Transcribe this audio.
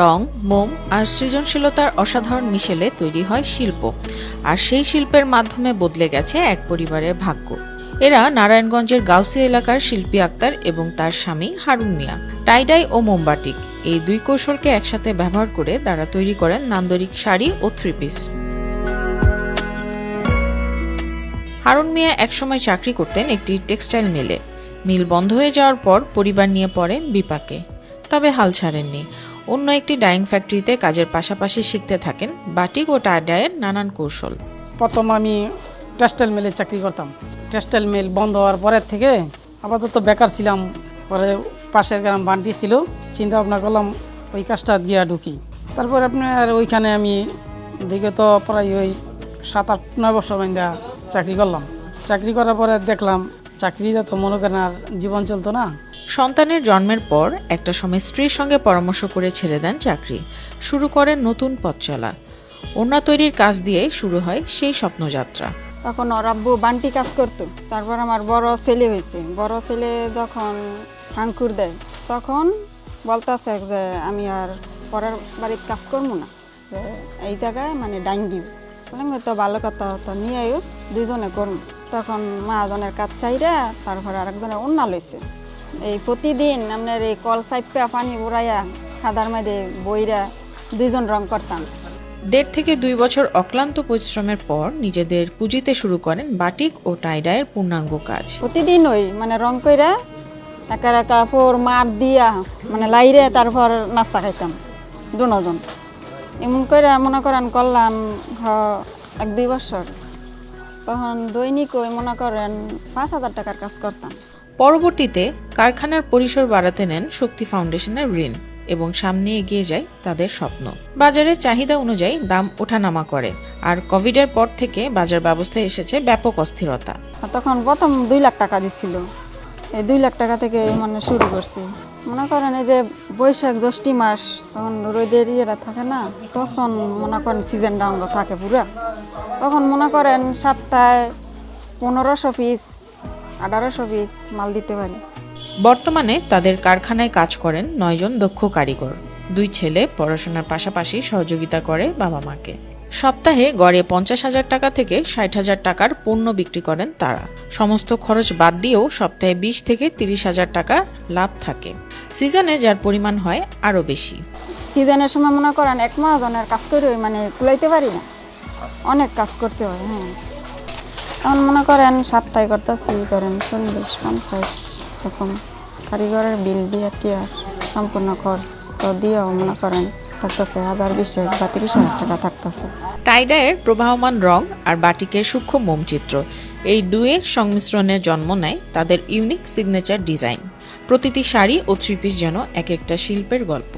রং, মোম আর সৃজনশীলতার অসাধারণ মিশেলে তৈরি হয় শিল্প। আর সেই শিল্পের মাধ্যমে বদলে গেছে এক পরিবারের ভাগ্য। এরা নারায়ণগঞ্জের গাউসি এলাকার শিল্পী আক্তার এবং তার স্বামী হারুন মিয়া। টাইডাই ও মোমবাটিক এই দুই কৌশলকে একসাথে ব্যবহার করে তারা তৈরি করেন নান্দরিক শাড়ি ও থ্রি পিস। হারুন মিয়া একসময় চাকরি করতেন একটি টেক্সটাইল মিলে। মিল বন্ধ হয়ে যাওয়ার পর পরিবার নিয়ে পড়েন বিপাকে। তবে হাল ছাড়েননি। অন্য একটি ডাইং ফ্যাক্টরিতে কাজের পাশাপাশি শিখতে থাকেন বাটিক ও টাডায়ের নানান কৌশল। প্রথম আমি টেক্সটাইল মিলে চাকরি করতাম। টেক্সটাইল মিল বন্ধ হওয়ার পরের থেকে আপাতত বেকার ছিলাম। পরে পাশের গ্রাম বান্টি ছিল। চিন্তা ভাবনা করলাম ওই কাজটা গিয়া ঢুকি। তারপর আপনার ওইখানে আমি বিগত প্রায় ওই সাত আট নয় বছর বাইন্দা চাকরি করলাম। চাকরি করার পরে দেখলাম, চাকরিতে তো মনে করেন আর জীবন চলতো না। সন্তানের জন্মের পর একটা সময় স্ত্রীর সঙ্গে পরামর্শ করে ছেড়ে দেন চাকরি। শুরু করেন নতুন পথ চলা। ওড়না তৈরির কাজ দিয়ে শুরু হয় সেই স্বপ্নযাত্রা। তখন ওর আব্বু বান্টি কাজ করতো। তারপর আমার বড় ছেলে হয়েছে। বড় ছেলে যখন হাঙ্কুর দেয়, তখন বলতাছে যে, আমি আর পরের বাড়ির কাজ করব না। এই জায়গায় মানে ডাইন দিব তো ভালো কথা তো নিয়ে দুজনে করুন তখন মাহাজনের কাজ চাইরা তারপরে আরেকজনের অন্য লইছে। এই প্রতিদিন আপনার এই কল সাইপা পানি উড়াইয়া খাদার মাঝে বইরা দুইজন রং করতাম। দেড় থেকে দুই বছর অক্লান্ত পরিশ্রমের পর নিজেদের পুঁজিতে শুরু করেন বাটিক ও টাইডায়ের পূর্ণাঙ্গ কাজ। প্রতিদিন ওই মানে রং কইরা একা একা ফোর মার দিয়া মানে লাইরে তারপর নাস্তা খাইতাম দুজন। এমন করে মনে করেন করলাম হ এক দুই বছর। তখন দৈনিক ওই মনে করেন পাঁচ হাজার টাকার কাজ করতাম। পরবর্তীতে কারখানার পরিসর বাড়াতে নেন শক্তি ফাউন্ডেশনের ঋণ এবং সামনে এগিয়ে যায় তাদের স্বপ্ন। বাজারের চাহিদা অনুযায়ী দাম ওঠানামা করে আর কোভিডের পর থেকে বাজার ব্যবস্থায় এসেছে ব্যাপক অস্থিরতা। তখন প্রথম দুই লাখ টাকা দিছিল। এই দুই লাখ টাকা থেকে মানে শুরু করছি। মনে করেন এই যে বৈশাখ জ্যৈষ্ঠী মাস, তখন রোদের ইয়েরা থাকে না, তখন মনে করেন সিজন ডাউন থাকে পুরা। তখন মনে করেন সপ্তাহে পনেরোশো পিস আঠারোশো পিস মাল দিতে পারি। বর্তমানে তাদের কারখানায় কাজ করেন নয়জন দক্ষ কারিগর। দুই ছেলে পড়াশোনার পাশাপাশি সহযোগিতা করে বাবা মাকে। সপ্তাহে গড়ে পঞ্চাশ হাজার টাকা থেকে ষাট হাজার টাকার পণ্য বিক্রি করেন তারা। সমস্ত খরচ বাদ দিয়েও সপ্তাহে বিশ থেকে তিরিশ হাজার টাকা লাভ থাকে। সিজনে যার পরিমাণ হয় আরও বেশি। সিজনের সময় মনে করেন এক মাস মহাজনের কাজ করে মানে কুলাইতে পারি না। অনেক কাজ করতে হয় হ্যাঁ। এখন মনে করেন সপ্তাহে করতেছি করেন, চল্লিশ, পঞ্চাশ এরকম কারিগরের বিল দিয়ে টিয়া সম্পূর্ণ খরচ? দিয়েও মনে করেন থাকতেছে হাজার বিশেক বা তিরিশ হাজার টাকা থাকতেছে। টাইডায়ের প্রবাহমান রং আর বাটিকের সূক্ষ্ম মোমচিত্র, এই দুয়ের সংমিশ্রণে জন্ম নেয় তাদের ইউনিক সিগনেচার ডিজাইন। প্রতিটি শাড়ি ও থ্রি পিস যেন এক একটা শিল্পের গল্প।